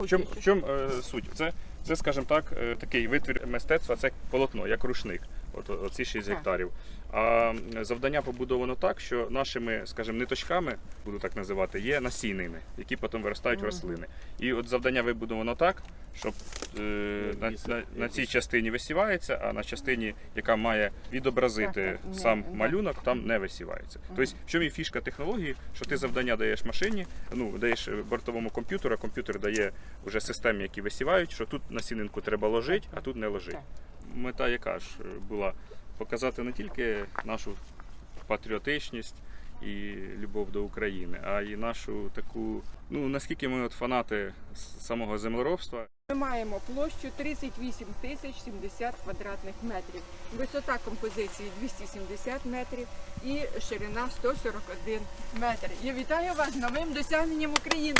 В чому, в чому е, суть? Це, це, скажімо так, е, такий витвір мистецтва, це полотно, як рушник. От, оці 6 Так. гектарів. А м, завдання побудовано так, що нашими, скажімо, ниточками, буду так називати, є насінними, які потім виростають в рослини. І от завдання вибудовано так, щоб на, на, на цій частині висівається, а на частині, яка має відобразити сам малюнок, там не висівається. Тобто, в чому і фішка технології, що ти завдання даєш машині, ну даєш е, бортовому комп'ютеру, а комп'ютер дає вже системі, які висівають, що тут насінинку треба ложити, а тут не ложить. Мета яка ж е, була показати не тільки нашу патріотичність і любов до України, а й нашу таку, ну наскільки ми от фанати самого землеробства. Ми маємо площу 38 тисяч 70 квадратних метрів. Висота композиції 270 метрів і ширина 141 метр. Я вітаю вас з новим досягненням України.